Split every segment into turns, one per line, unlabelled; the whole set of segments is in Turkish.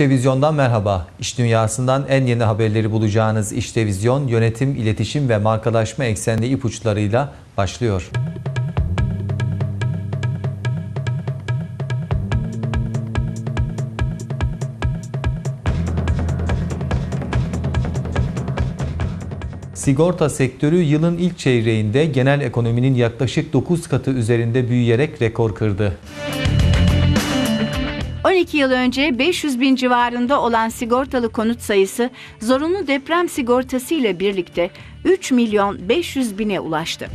Televizyondan merhaba. İş dünyasından en yeni haberleri bulacağınız İş Televizyon yönetim, iletişim ve markalaşma eksenli ipuçlarıyla başlıyor. Sigorta sektörü yılın ilk çeyreğinde genel ekonominin yaklaşık 9 katı üzerinde büyüyerek rekor kırdı.
12 yıl önce 500 bin civarında olan sigortalı konut sayısı zorunlu deprem sigortası ile birlikte 3 milyon 500 bine ulaştı.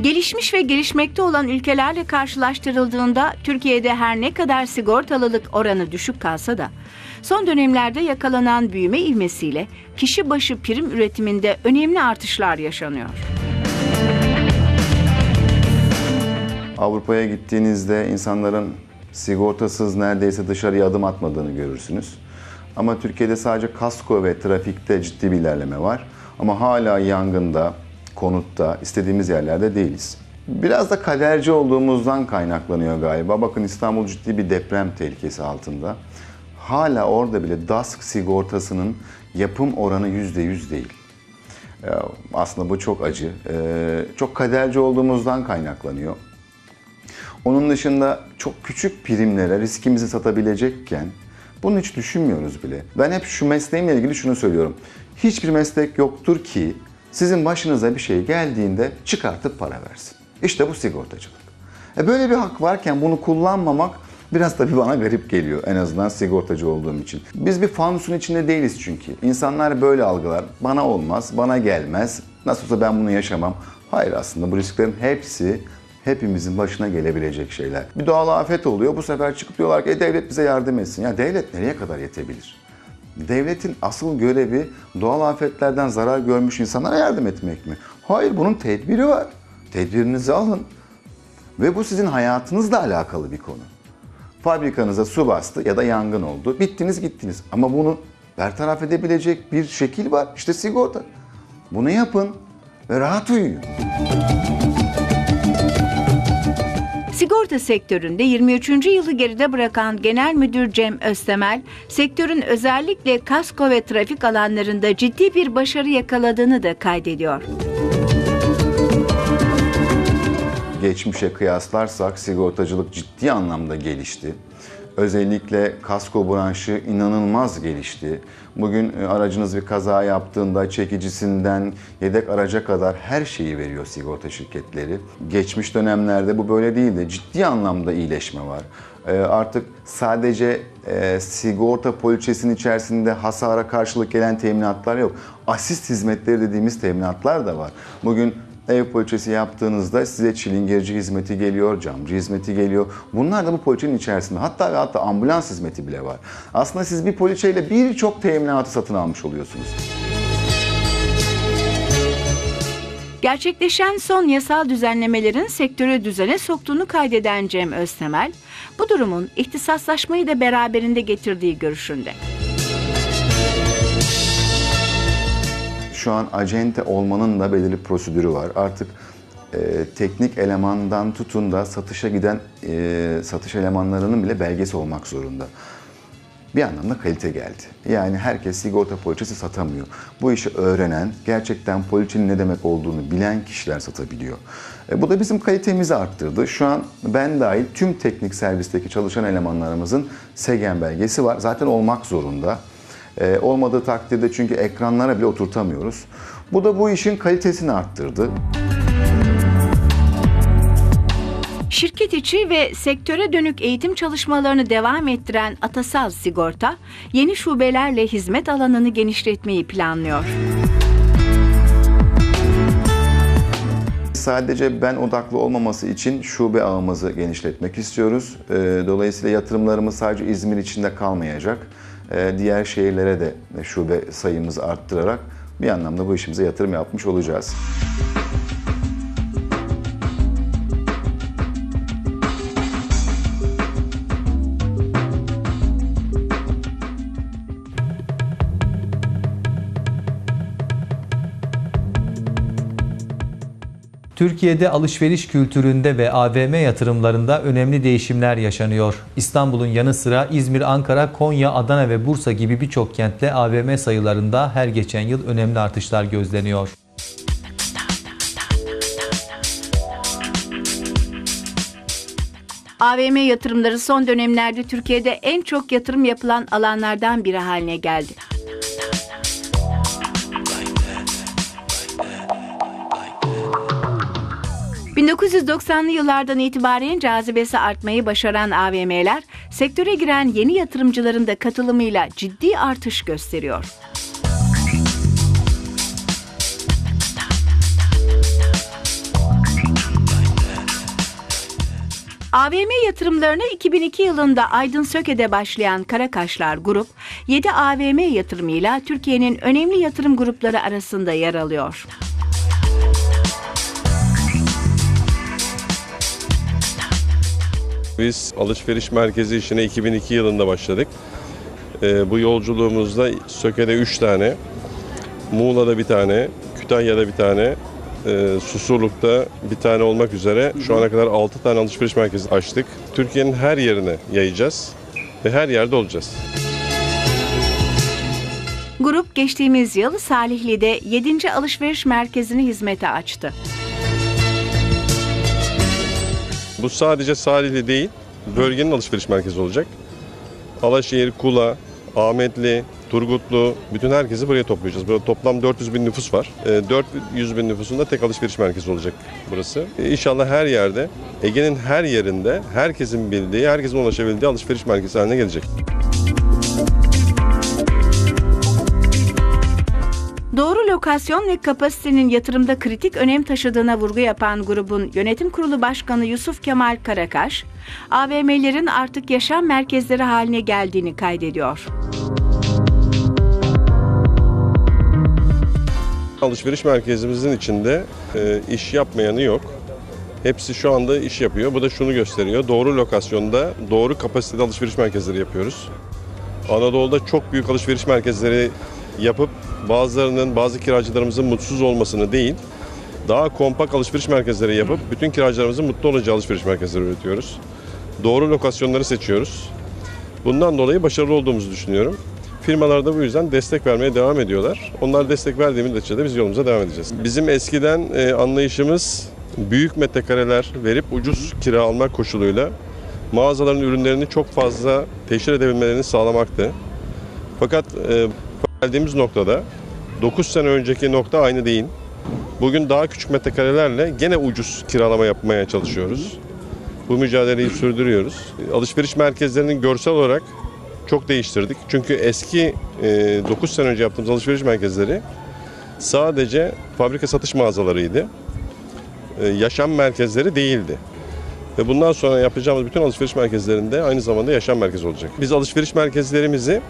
Gelişmiş ve gelişmekte olan ülkelerle karşılaştırıldığında Türkiye'de her ne kadar sigortalılık oranı düşük kalsa da son dönemlerde yakalanan büyüme ivmesiyle kişi başı prim üretiminde önemli artışlar yaşanıyor.
Avrupa'ya gittiğinizde insanların sigortasız neredeyse dışarıya adım atmadığını görürsünüz. Ama Türkiye'de sadece kasko ve trafikte ciddi bir ilerleme var. Ama hala yangında, konutta, istediğimiz yerlerde değiliz. Biraz da kaderci olduğumuzdan kaynaklanıyor galiba. Bakın İstanbul ciddi bir deprem tehlikesi altında. Hala orada bile DASK sigortasının yapım oranı %100 değil. Aslında bu çok acı. Çok kaderci olduğumuzdan kaynaklanıyor. Onun dışında çok küçük primlere riskimizi satabilecekken bunu hiç düşünmüyoruz bile. Ben hep şu mesleğimle ilgili şunu söylüyorum. Hiçbir meslek yoktur ki sizin başınıza bir şey geldiğinde çıkartıp para versin. İşte bu sigortacılık. E böyle bir hak varken bunu kullanmamak biraz tabii bana garip geliyor en azından sigortacı olduğum için. Biz bir fanusun içinde değiliz çünkü. İnsanlar böyle algılar. Bana olmaz, bana gelmez. Nasıl olsa ben bunu yaşamam. Hayır aslında bu risklerin hepsi hepimizin başına gelebilecek şeyler. Bir doğal afet oluyor. Bu sefer çıkıp diyorlar ki e, devlet bize yardım etsin. Ya devlet nereye kadar yetebilir? Devletin asıl görevi doğal afetlerden zarar görmüş insanlara yardım etmek mi? Hayır bunun tedbiri var. Tedbirinizi alın. Ve bu sizin hayatınızla alakalı bir konu. Fabrikanıza su bastı ya da yangın oldu. Bittiniz gittiniz. Ama bunu bertaraf edebilecek bir şekil var. İşte sigorta. Bunu yapın ve rahat uyuyun.
Sigorta sektöründe 23. yılı geride bırakan Genel Müdür Cem Öztemel, sektörün özellikle kasko ve trafik alanlarında ciddi bir başarı yakaladığını da kaydediyor.
Geçmişe kıyaslarsak sigortacılık ciddi anlamda gelişti. Özellikle kasko branşı inanılmaz gelişti. Bugün e, aracınız bir kaza yaptığında çekicisinden yedek araca kadar her şeyi veriyor sigorta şirketleri. Geçmiş dönemlerde bu böyle değildi. Ciddi anlamda iyileşme var. E, artık sadece e, sigorta poliçesinin içerisinde hasara karşılık gelen teminatlar yok. Asist hizmetleri dediğimiz teminatlar da var. Bugün ev poliçesi yaptığınızda size çilingirci hizmeti geliyor, camcı hizmeti geliyor. Bunlar da bu poliçenin içerisinde. Hatta ve hatta ambulans hizmeti bile var. Aslında siz bir poliçeyle birçok teminatı satın almış oluyorsunuz.
Gerçekleşen son yasal düzenlemelerin sektörü düzene soktuğunu kaydeden Cem Öztemel, bu durumun ihtisaslaşmayı da beraberinde getirdiği görüşünde.
Şu an acente olmanın da belirli prosedürü var. Artık e, teknik elemandan tutun da satışa giden e, satış elemanlarının bile belgesi olmak zorunda. Bir anlamda kalite geldi. Yani herkes sigorta poliçesi satamıyor. Bu işi öğrenen, gerçekten poliçenin ne demek olduğunu bilen kişiler satabiliyor. E, bu da bizim kalitemizi arttırdı. Şu an ben dahil tüm teknik servisteki çalışan elemanlarımızın SEGEN belgesi var. Zaten olmak zorunda. E, olmadığı takdirde çünkü ekranlara bile oturtamıyoruz. Bu da bu işin kalitesini arttırdı.
Şirket içi ve sektöre dönük eğitim çalışmalarını devam ettiren Atasal Sigorta, yeni şubelerle hizmet alanını genişletmeyi planlıyor.
Sadece ben odaklı olmaması için şube ağımızı genişletmek istiyoruz. E, dolayısıyla yatırımlarımız sadece İzmir içinde kalmayacak. E, diğer şehirlere de şube sayımızı arttırarak bir anlamda bu işimize yatırım yapmış olacağız.
Türkiye'de alışveriş kültüründe ve AVM yatırımlarında önemli değişimler yaşanıyor. İstanbul'un yanı sıra İzmir, Ankara, Konya, Adana ve Bursa gibi birçok kentte AVM sayılarında her geçen yıl önemli artışlar gözleniyor.
AVM yatırımları son dönemlerde Türkiye'de en çok yatırım yapılan alanlardan biri haline geldi. ...1990'lı yıllardan itibaren cazibesi artmayı başaran AVM'ler... ...sektöre giren yeni yatırımcıların da katılımıyla ciddi artış gösteriyor. AVM yatırımlarına 2002 yılında Aydın Söke'de başlayan Karakaşlar Grup, 7 AVM yatırımıyla Türkiye'nin önemli yatırım grupları arasında yer alıyor.
Biz alışveriş merkezi işine 2002 yılında başladık. Ee, bu yolculuğumuzda Söke'de 3 tane, Muğla'da bir tane, Kütahya'da bir tane, e, Susurluk'ta bir tane olmak üzere şu ana kadar 6 tane alışveriş merkezi açtık. Türkiye'nin her yerine yayacağız ve her yerde olacağız.
Grup geçtiğimiz yıl Salihli'de 7. alışveriş merkezini hizmete açtı.
Bu sadece Salihli değil, bölgenin alışveriş merkezi olacak. Alaşehir, Kula, Ahmetli, Turgutlu, bütün herkesi buraya toplayacağız. Burada toplam 400 bin nüfus var. E, 400 bin nüfusunda tek alışveriş merkezi olacak burası. E, İnşallah her yerde, Ege'nin her yerinde herkesin bildiği, herkesin ulaşabildiği alışveriş merkezi haline gelecek.
Doğru lokasyon ve kapasitenin yatırımda kritik önem taşıdığına vurgu yapan grubun yönetim kurulu başkanı Yusuf Kemal Karakaş, AVM'lerin artık yaşam merkezleri haline geldiğini kaydediyor.
Alışveriş merkezimizin içinde e, iş yapmayanı yok. Hepsi şu anda iş yapıyor. Bu da şunu gösteriyor. Doğru lokasyonda, doğru kapasitede alışveriş merkezleri yapıyoruz. Anadolu'da çok büyük alışveriş merkezleri yapıp bazılarının, bazı kiracılarımızın mutsuz olmasını değil, daha kompakt alışveriş merkezleri yapıp bütün kiracılarımızın mutlu olacağı alışveriş merkezleri üretiyoruz. Doğru lokasyonları seçiyoruz. Bundan dolayı başarılı olduğumuzu düşünüyorum. Firmalar da bu yüzden destek vermeye devam ediyorlar. Onlar destek verdiği müddetçe de biz yolumuza devam edeceğiz. Bizim eskiden e, anlayışımız büyük metrekareler verip ucuz kira almak koşuluyla mağazaların ürünlerini çok fazla teşhir edebilmelerini sağlamaktı. Fakat e, geldiğimiz noktada 9 sene önceki nokta aynı değil. Bugün daha küçük metrekarelerle gene ucuz kiralama yapmaya çalışıyoruz. Bu mücadeleyi sürdürüyoruz. Alışveriş merkezlerinin görsel olarak çok değiştirdik. Çünkü eski e, 9 sene önce yaptığımız alışveriş merkezleri sadece fabrika satış mağazalarıydı. E, yaşam merkezleri değildi. Ve bundan sonra yapacağımız bütün alışveriş merkezlerinde aynı zamanda yaşam merkezi olacak. Biz alışveriş merkezlerimizi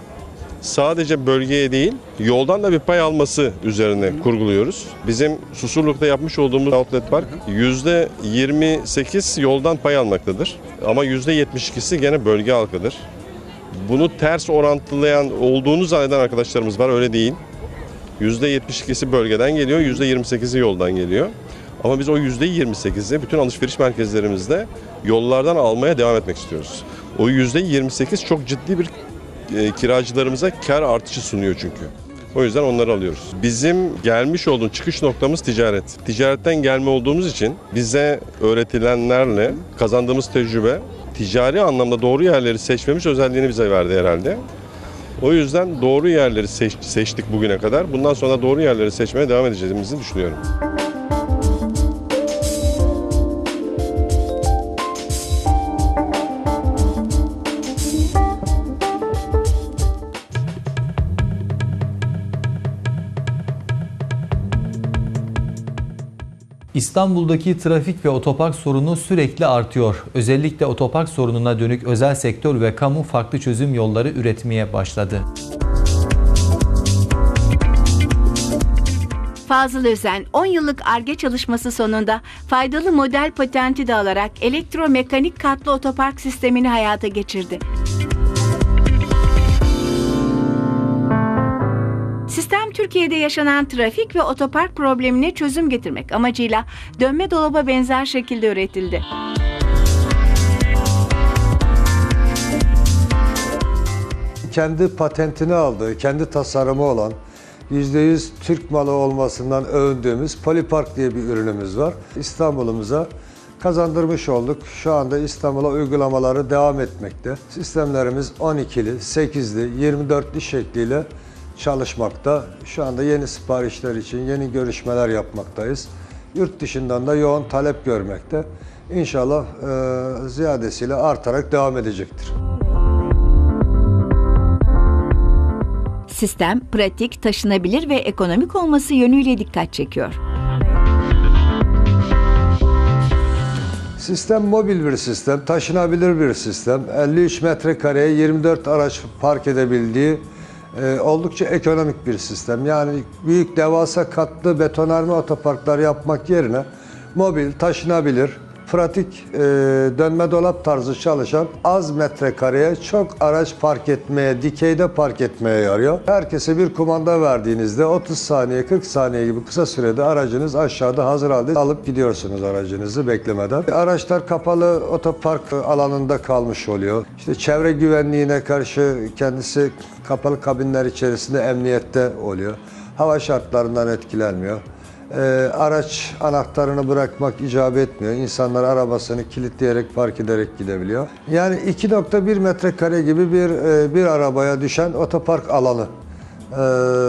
sadece bölgeye değil, yoldan da bir pay alması üzerine kurguluyoruz. Bizim Susurluk'ta yapmış olduğumuz outlet park %28 yoldan pay almaktadır. Ama %72'si gene bölge halkıdır. Bunu ters orantılayan olduğunu zanneden arkadaşlarımız var, öyle değil. %72'si bölgeden geliyor, %28'i yoldan geliyor. Ama biz o %28'i bütün alışveriş merkezlerimizde yollardan almaya devam etmek istiyoruz. O %28 çok ciddi bir kiracılarımıza kar artışı sunuyor çünkü. O yüzden onları alıyoruz. Bizim gelmiş olduğun çıkış noktamız ticaret. Ticaretten gelme olduğumuz için bize öğretilenlerle kazandığımız tecrübe ticari anlamda doğru yerleri seçmemiz özelliğini bize verdi herhalde. O yüzden doğru yerleri seç- seçtik bugüne kadar. Bundan sonra doğru yerleri seçmeye devam edeceğimizi düşünüyorum.
İstanbul'daki trafik ve otopark sorunu sürekli artıyor. Özellikle otopark sorununa dönük özel sektör ve kamu farklı çözüm yolları üretmeye başladı.
Fazıl Özen 10 yıllık ARGE çalışması sonunda faydalı model patenti de alarak elektromekanik katlı otopark sistemini hayata geçirdi. Sistem Türkiye'de yaşanan trafik ve otopark problemine çözüm getirmek amacıyla dönme dolaba benzer şekilde üretildi.
Kendi patentini aldığı, kendi tasarımı olan %100 Türk malı olmasından övündüğümüz Polipark diye bir ürünümüz var. İstanbul'umuza kazandırmış olduk. Şu anda İstanbul'a uygulamaları devam etmekte. Sistemlerimiz 12'li, 8'li, 24'lü şekliyle çalışmakta. Şu anda yeni siparişler için yeni görüşmeler yapmaktayız. Yurt dışından da yoğun talep görmekte. İnşallah e, ziyadesiyle artarak devam edecektir.
Sistem pratik, taşınabilir ve ekonomik olması yönüyle dikkat çekiyor.
Sistem mobil bir sistem, taşınabilir bir sistem. 53 metrekareye 24 araç park edebildiği e, oldukça ekonomik bir sistem. Yani büyük devasa katlı betonarme otoparklar yapmak yerine mobil, taşınabilir, pratik e, dönme dolap tarzı çalışan az metrekareye çok araç park etmeye, dikeyde park etmeye yarıyor. Herkese bir kumanda verdiğinizde 30 saniye, 40 saniye gibi kısa sürede aracınız aşağıda hazır halde alıp gidiyorsunuz aracınızı beklemeden. Araçlar kapalı otopark alanında kalmış oluyor. İşte çevre güvenliğine karşı kendisi kapalı kabinler içerisinde emniyette oluyor. Hava şartlarından etkilenmiyor e, araç anahtarını bırakmak icap etmiyor. İnsanlar arabasını kilitleyerek park ederek gidebiliyor. Yani 2.1 metrekare gibi bir e, bir arabaya düşen otopark alanı e,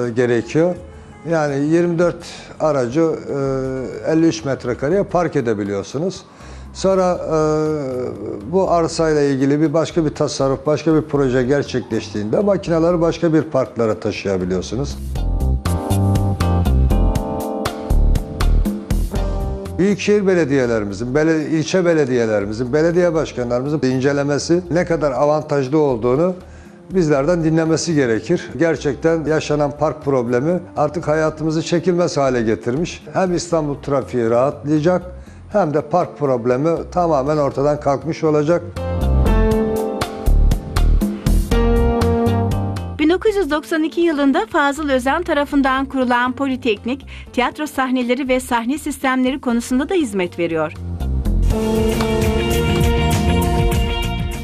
gerekiyor. Yani 24 aracı e, 53 metrekareye park edebiliyorsunuz. Sonra e, bu arsayla ilgili bir başka bir tasarruf, başka bir proje gerçekleştiğinde makineleri başka bir parklara taşıyabiliyorsunuz. Büyükşehir belediyelerimizin, bele, ilçe belediyelerimizin, belediye başkanlarımızın incelemesi ne kadar avantajlı olduğunu bizlerden dinlemesi gerekir. Gerçekten yaşanan park problemi artık hayatımızı çekilmez hale getirmiş. Hem İstanbul trafiği rahatlayacak hem de park problemi tamamen ortadan kalkmış olacak.
1992 yılında Fazıl Özen tarafından kurulan Politeknik, tiyatro sahneleri ve sahne sistemleri konusunda da hizmet veriyor.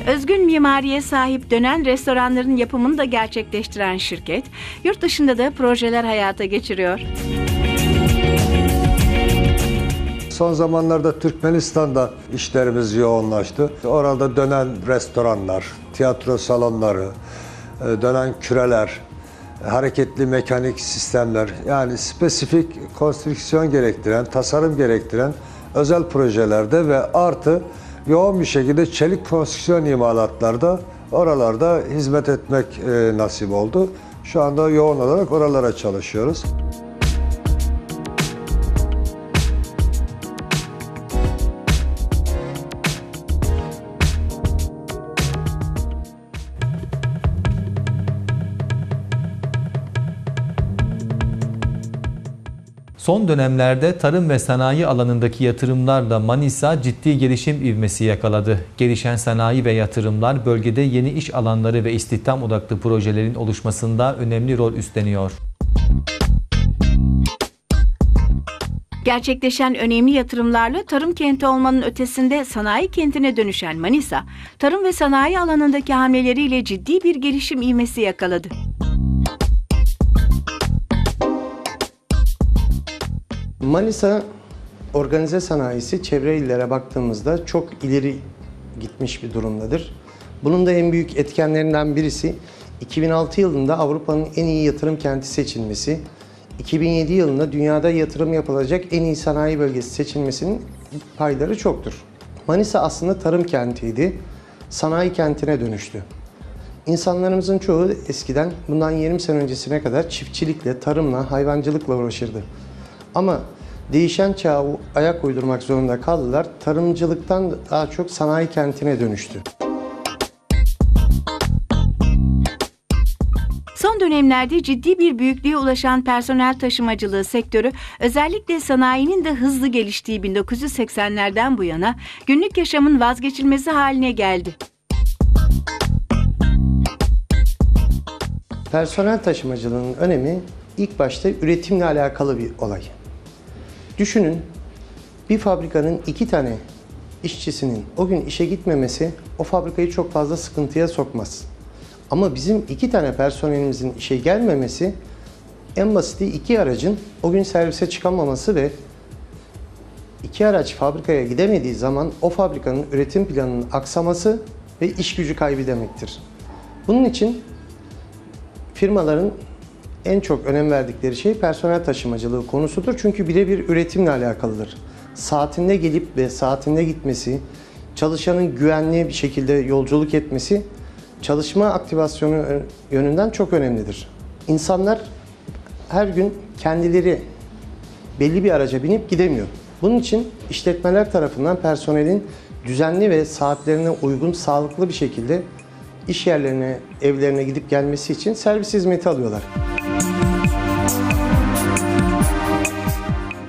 Özgün mimariye sahip dönen restoranların yapımını da gerçekleştiren şirket, yurt dışında da projeler hayata geçiriyor.
Son zamanlarda Türkmenistan'da işlerimiz yoğunlaştı. Orada dönen restoranlar, tiyatro salonları, dönen küreler, hareketli mekanik sistemler yani spesifik konstrüksiyon gerektiren, tasarım gerektiren özel projelerde ve artı yoğun bir şekilde çelik konstrüksiyon imalatlarda oralarda hizmet etmek e, nasip oldu. Şu anda yoğun olarak oralara çalışıyoruz.
Son dönemlerde tarım ve sanayi alanındaki yatırımlarla Manisa ciddi gelişim ivmesi yakaladı. Gelişen sanayi ve yatırımlar bölgede yeni iş alanları ve istihdam odaklı projelerin oluşmasında önemli rol üstleniyor.
Gerçekleşen önemli yatırımlarla tarım kenti olmanın ötesinde sanayi kentine dönüşen Manisa, tarım ve sanayi alanındaki hamleleriyle ciddi bir gelişim ivmesi yakaladı.
Manisa organize sanayisi çevre illere baktığımızda çok ileri gitmiş bir durumdadır. Bunun da en büyük etkenlerinden birisi 2006 yılında Avrupa'nın en iyi yatırım kenti seçilmesi, 2007 yılında dünyada yatırım yapılacak en iyi sanayi bölgesi seçilmesinin payları çoktur. Manisa aslında tarım kentiydi, sanayi kentine dönüştü. İnsanlarımızın çoğu eskiden bundan 20 sene öncesine kadar çiftçilikle, tarımla, hayvancılıkla uğraşırdı. Ama değişen çağa ayak uydurmak zorunda kaldılar. Tarımcılıktan daha çok sanayi kentine dönüştü.
Son dönemlerde ciddi bir büyüklüğe ulaşan personel taşımacılığı sektörü özellikle sanayinin de hızlı geliştiği 1980'lerden bu yana günlük yaşamın vazgeçilmezi haline geldi.
Personel taşımacılığının önemi ilk başta üretimle alakalı bir olay. Düşünün bir fabrikanın iki tane işçisinin o gün işe gitmemesi o fabrikayı çok fazla sıkıntıya sokmaz. Ama bizim iki tane personelimizin işe gelmemesi en basiti iki aracın o gün servise çıkamaması ve iki araç fabrikaya gidemediği zaman o fabrikanın üretim planının aksaması ve iş gücü kaybı demektir. Bunun için firmaların en çok önem verdikleri şey personel taşımacılığı konusudur. Çünkü birebir üretimle alakalıdır. Saatinde gelip ve saatinde gitmesi, çalışanın güvenli bir şekilde yolculuk etmesi çalışma aktivasyonu yönünden çok önemlidir. İnsanlar her gün kendileri belli bir araca binip gidemiyor. Bunun için işletmeler tarafından personelin düzenli ve saatlerine uygun, sağlıklı bir şekilde iş yerlerine, evlerine gidip gelmesi için servis hizmeti alıyorlar.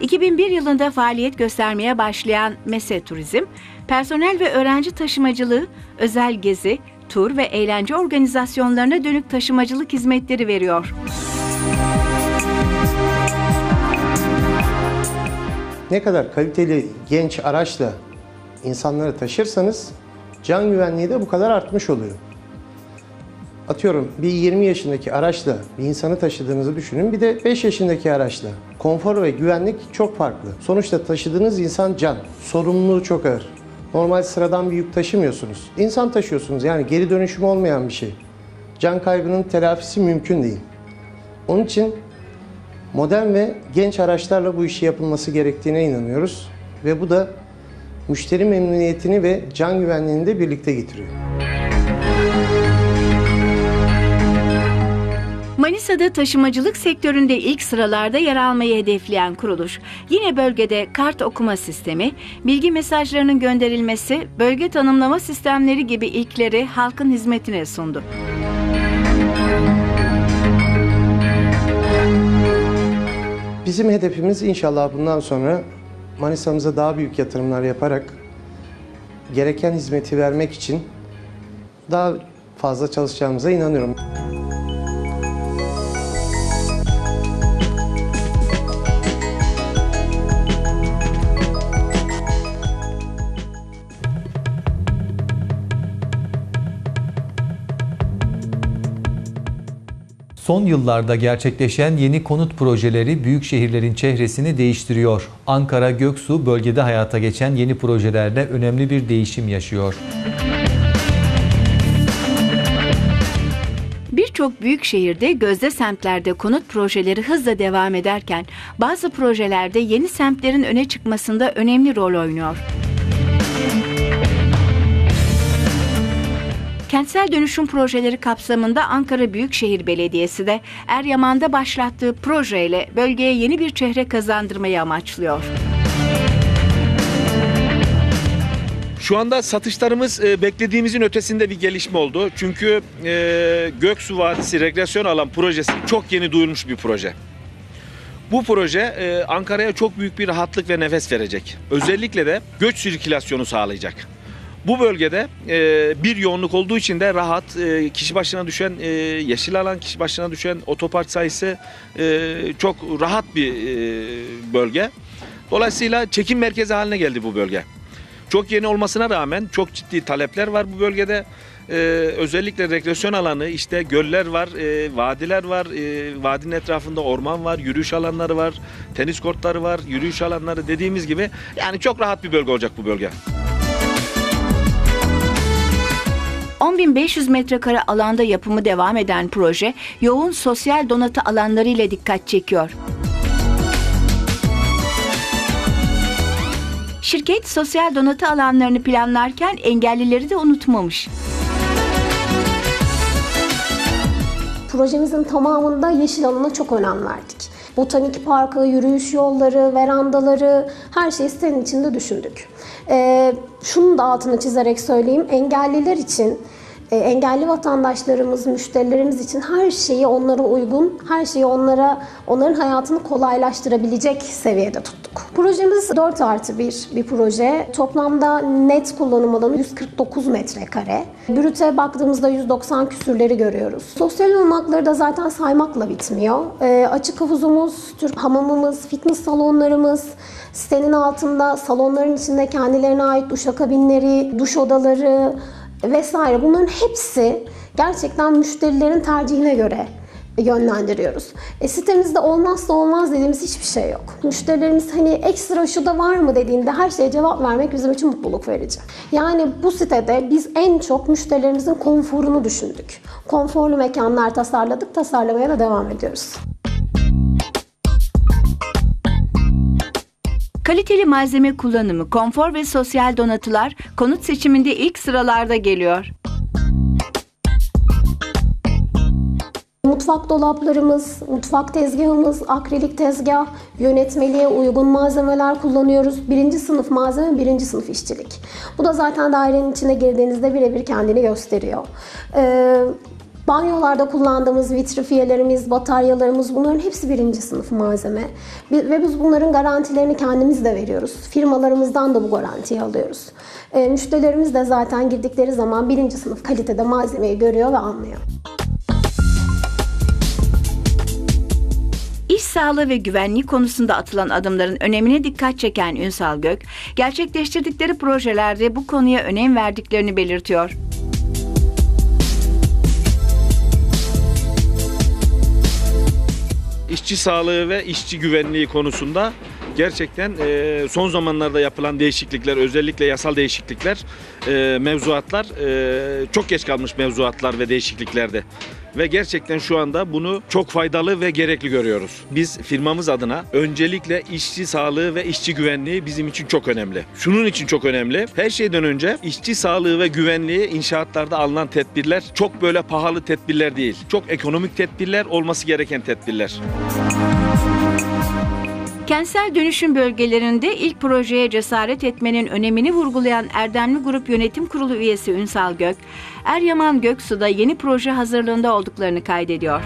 2001 yılında faaliyet göstermeye başlayan Mese Turizm, personel ve öğrenci taşımacılığı, özel gezi, tur ve eğlence organizasyonlarına dönük taşımacılık hizmetleri veriyor.
Ne kadar kaliteli genç araçla insanları taşırsanız can güvenliği de bu kadar artmış oluyor. Atıyorum bir 20 yaşındaki araçla bir insanı taşıdığınızı düşünün. Bir de 5 yaşındaki araçla. Konfor ve güvenlik çok farklı. Sonuçta taşıdığınız insan can. Sorumluluğu çok ağır. Normal sıradan bir yük taşımıyorsunuz. İnsan taşıyorsunuz yani geri dönüşüm olmayan bir şey. Can kaybının telafisi mümkün değil. Onun için modern ve genç araçlarla bu işi yapılması gerektiğine inanıyoruz. Ve bu da müşteri memnuniyetini ve can güvenliğini de birlikte getiriyor.
Manisa'da taşımacılık sektöründe ilk sıralarda yer almayı hedefleyen kuruluş, yine bölgede kart okuma sistemi, bilgi mesajlarının gönderilmesi, bölge tanımlama sistemleri gibi ilkleri halkın hizmetine sundu.
Bizim hedefimiz inşallah bundan sonra Manisa'mıza daha büyük yatırımlar yaparak gereken hizmeti vermek için daha fazla çalışacağımıza inanıyorum.
Son yıllarda gerçekleşen yeni konut projeleri büyük şehirlerin çehresini değiştiriyor. Ankara Göksu bölgede hayata geçen yeni projelerle önemli bir değişim yaşıyor.
Birçok büyük şehirde gözde semtlerde konut projeleri hızla devam ederken bazı projelerde yeni semtlerin öne çıkmasında önemli rol oynuyor. Kentsel dönüşüm projeleri kapsamında Ankara Büyükşehir Belediyesi de Eryaman'da başlattığı projeyle bölgeye yeni bir çehre kazandırmayı amaçlıyor.
Şu anda satışlarımız e, beklediğimizin ötesinde bir gelişme oldu. Çünkü e, Göksu Vadisi Rekreasyon Alan projesi çok yeni duyurmuş bir proje. Bu proje e, Ankara'ya çok büyük bir rahatlık ve nefes verecek. Özellikle de göç sirkülasyonu sağlayacak. Bu bölgede e, bir yoğunluk olduğu için de rahat e, kişi başına düşen e, yeşil alan kişi başına düşen otopark sayısı e, çok rahat bir e, bölge. Dolayısıyla çekim merkezi haline geldi bu bölge. Çok yeni olmasına rağmen çok ciddi talepler var bu bölgede. Ee, özellikle rekreasyon alanı işte göller var, e, vadiler var, e, vadinin etrafında orman var, yürüyüş alanları var, tenis kortları var, yürüyüş alanları dediğimiz gibi yani çok rahat bir bölge olacak bu bölge.
10.500 metrekare alanda yapımı devam eden proje yoğun sosyal donatı alanları ile dikkat çekiyor. Şirket sosyal donatı alanlarını planlarken engellileri de unutmamış.
Projemizin tamamında yeşil alana çok önem verdik. Botanik parkı, yürüyüş yolları, verandaları her şeyi sitenin içinde düşündük. Ee, şunu da altını çizerek söyleyeyim. Engelliler için E, engelli vatandaşlarımız, müşterilerimiz için her şeyi onlara uygun, her şeyi onlara onların hayatını kolaylaştırabilecek seviyede tuttuk. Projemiz 4 artı 1 bir proje. Toplamda net kullanım alanı 149 metrekare. Brüte baktığımızda 190 küsürleri görüyoruz. Sosyal olmakları da zaten saymakla bitmiyor. E, açık havuzumuz, Türk hamamımız, fitness salonlarımız, sitenin altında salonların içinde kendilerine ait duşakabinleri, duş odaları, vesaire bunların hepsi gerçekten müşterilerin tercihine göre yönlendiriyoruz. E, sitemizde olmazsa olmaz dediğimiz hiçbir şey yok. Müşterilerimiz hani ekstra şu da var mı dediğinde her şeye cevap vermek bizim için mutluluk verici. Yani bu sitede biz en çok müşterilerimizin konforunu düşündük. Konforlu mekanlar tasarladık, tasarlamaya da devam ediyoruz.
Kaliteli malzeme kullanımı, konfor ve sosyal donatılar konut seçiminde ilk sıralarda geliyor.
Mutfak dolaplarımız, mutfak tezgahımız, akrilik tezgah, yönetmeliğe uygun malzemeler kullanıyoruz. Birinci sınıf malzeme, birinci sınıf işçilik. Bu da zaten dairenin içine girdiğinizde birebir kendini gösteriyor. Ee, Banyolarda kullandığımız vitrifiyelerimiz, bataryalarımız bunların hepsi birinci sınıf malzeme. Ve biz bunların garantilerini kendimiz de veriyoruz. Firmalarımızdan da bu garantiyi alıyoruz. E, müşterilerimiz de zaten girdikleri zaman birinci sınıf kalitede malzemeyi görüyor ve anlıyor.
İş sağlığı ve güvenliği konusunda atılan adımların önemine dikkat çeken Ünsal Gök, gerçekleştirdikleri projelerde bu konuya önem verdiklerini belirtiyor.
İşçi sağlığı ve işçi güvenliği konusunda gerçekten e, son zamanlarda yapılan değişiklikler, özellikle yasal değişiklikler, e, mevzuatlar e, çok geç kalmış mevzuatlar ve değişikliklerde ve gerçekten şu anda bunu çok faydalı ve gerekli görüyoruz. Biz firmamız adına öncelikle işçi sağlığı ve işçi güvenliği bizim için çok önemli. Şunun için çok önemli. Her şeyden önce işçi sağlığı ve güvenliği inşaatlarda alınan tedbirler çok böyle pahalı tedbirler değil. Çok ekonomik tedbirler, olması gereken tedbirler.
Kentsel dönüşüm bölgelerinde ilk projeye cesaret etmenin önemini vurgulayan Erdemli Grup Yönetim Kurulu üyesi Ünsal Gök, Eryaman Göksu'da yeni proje hazırlığında olduklarını kaydediyor.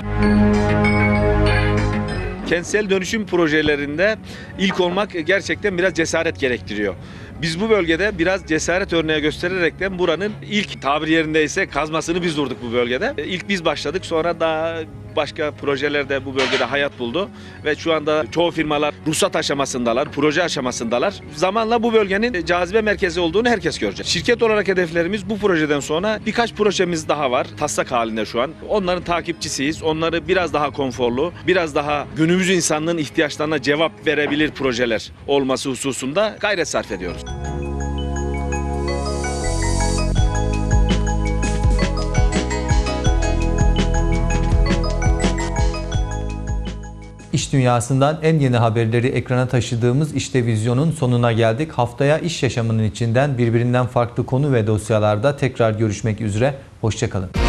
Kentsel dönüşüm projelerinde ilk olmak gerçekten biraz cesaret gerektiriyor. Biz bu bölgede biraz cesaret örneği göstererekten buranın ilk tabir yerindeyse kazmasını biz durduk bu bölgede. İlk biz başladık sonra daha başka projeler de bu bölgede hayat buldu ve şu anda çoğu firmalar ruhsat aşamasındalar, proje aşamasındalar. Zamanla bu bölgenin cazibe merkezi olduğunu herkes görecek. Şirket olarak hedeflerimiz bu projeden sonra birkaç projemiz daha var. Taslak halinde şu an. Onların takipçisiyiz. Onları biraz daha konforlu, biraz daha günümüz insanlığın ihtiyaçlarına cevap verebilir projeler olması hususunda gayret sarf ediyoruz.
Dünyasından en yeni haberleri ekrana taşıdığımız İşte Vizyon'un sonuna geldik. Haftaya iş yaşamının içinden birbirinden farklı konu ve dosyalarda tekrar görüşmek üzere. Hoşçakalın.